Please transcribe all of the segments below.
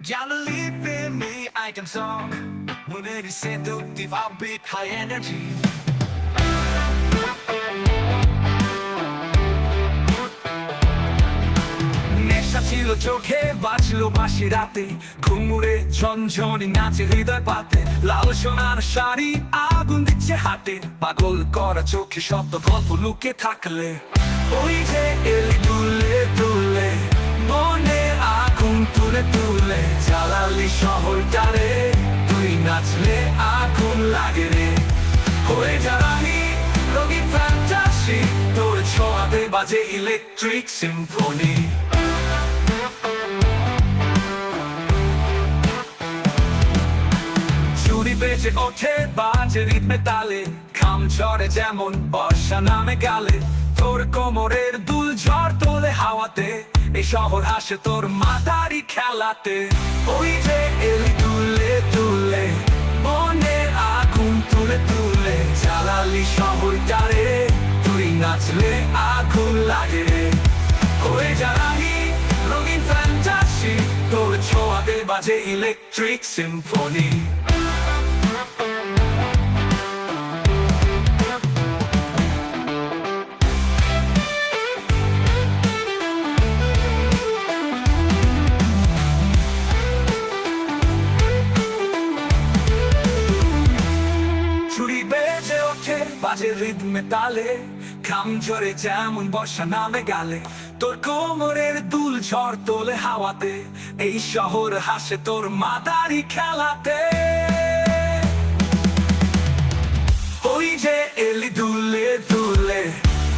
Galilee in me, I can it is seductive, I'll be high energy. ছিল চোখে বাঁচলো বাসি রাতে। ঘুমুরে ঝনঝনি নাচে হৃদয় পাতে। লাল সোনার শাড়ি আগুন দিচ্ছে হাতে। পাগল করা চোখে শব্দ গল্প লুকে থাকলে। ওই যে এলি জ্বালালি শহরটারে, তুই নাচলে আগুন লাগে রে। হয়ে যারানি রঙিন ফ্যান্টাসি তোর ছোঁয়াতে বাজে ইলেকট্রিক সিম্ফনি বেজে ওঠে বাজে রিতমে তালে খাম ঝরে যেমন বর্ষা নামে গালে। তোর কোমরের দুল ঝড় তোলে হাওয়াতে এই শহর হাসে তোর মাথারি খেলাতে। ওই যে এলি তুলে তুলে মনের আগুন তুলে তুলে। জ্বালালি শহরটারে, তুই নাচলে আগুন লাগে। হয়ে যারানি রঙিন ফ্যান্টাসি তোর ছোঁয়াতে বাজে ইলেকট্রিক সিম্ফনি বাজে রিদমে তালে খাম ঝরে যেমন বর্ষা নামে গালে। তোর কোমরের দুল ঝড় তোলে হাওয়াতে, এই শহর হাসে তোর মাতারি খেলাতে। ওই যে এলি দুলে দুলে,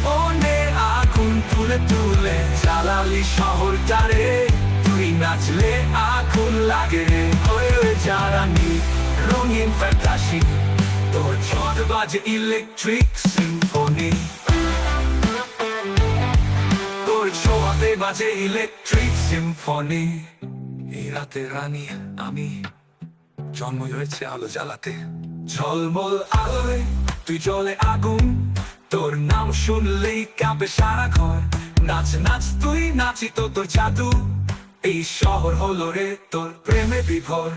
মনে আগুন তুলে তুলে জ্বালালি শহরটারে, তুই নাচলে আগুন লাগে। হয়ে যারানি রঙিন ফ্যান্টাসি। বাজে ইলেকট্রিক সিম্ফনি তোর ছোঁয়াতে বাজে ইলেকট্রিক সিম্ফনি এই রাতে রানী, আমি জন্ম হয়েছে আলো জ্বালাতে। ঝলমল আলোয় তুই জলে আগুন। তোর নাম শুনলেই কাঁপে সারা ঘর। নাচ নাচ, তুই নাচি তো তোর জাদু। এই শহর হলো রে তোর প্রেমে বিভোর।